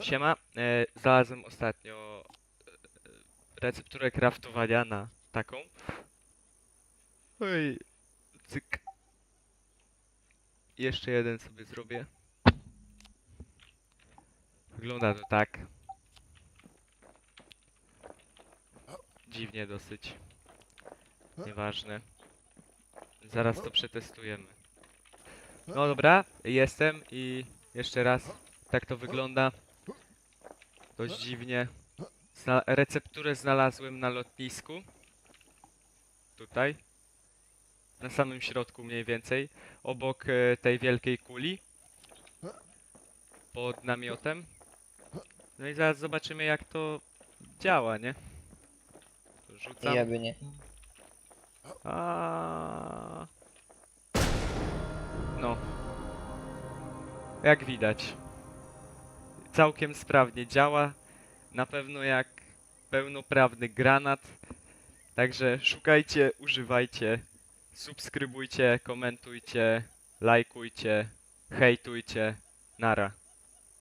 Siema, e, znalazłem ostatnio e, recepturę craftowania na taką. Oj, cyk. Jeszcze jeden sobie zrobię. Wygląda to tak. Dziwnie dosyć. Nieważne. Zaraz to przetestujemy. No dobra, jestem i jeszcze raz tak to wygląda. Dość dziwnie. Zna recepturę znalazłem na lotnisku. Tutaj. Na samym środku mniej więcej. Obok e, tej wielkiej kuli. Pod namiotem. No i zaraz zobaczymy jak to działa, nie? Rzucam. Ja by nie. A. No. Jak widać. Całkiem sprawnie działa. Na pewno jak pełnoprawny granat. Także szukajcie, używajcie, subskrybujcie, komentujcie, lajkujcie, hejtujcie. Nara.